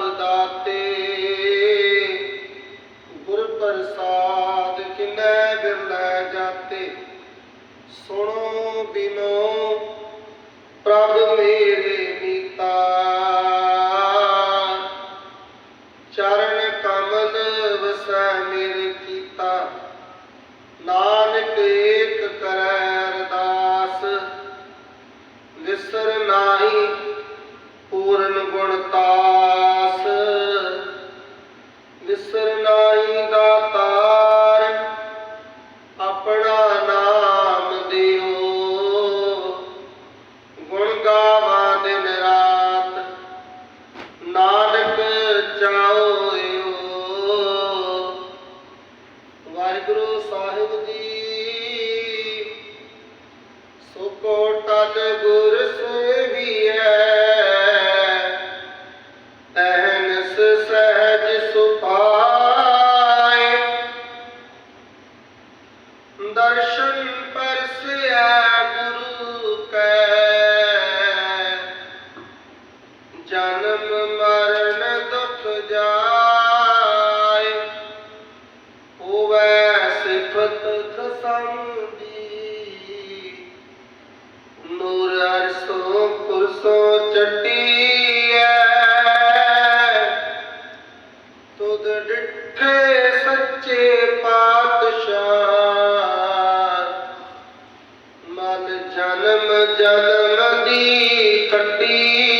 Ramadan ਜਨਮ ਮਰਨ ਦੁਖ ਜਾਏ। ਹੋਵੇ ਸਿਫਤ ਖਸਮ ਦੀ ਨੂਰ ਅਰਸੋ ਕੁਰਸੋ ਚੱਟੀ ਐ ਤੁਧ ਡਿੱਠੇ ਸੱਚੇ ਪਾਤਸ਼ਾਹ। ਮਨ ਜਨਮ ਜਨਮ ਦੀ ਕੱਟੀ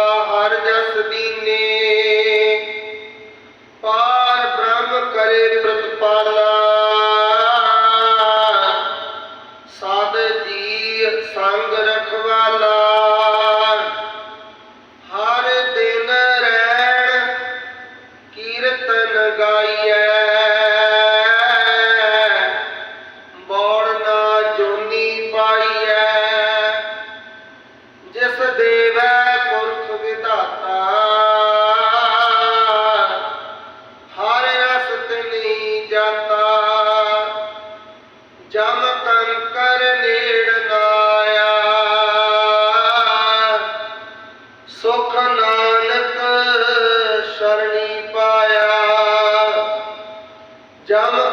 ਜਮ ਕੰਕਰ ਨੇੜ ਨਾਇਆ ਸੁਖ ਨਾਨਕ ਸ਼ਰਣੀ ਪਾਇਆ। ਜਮ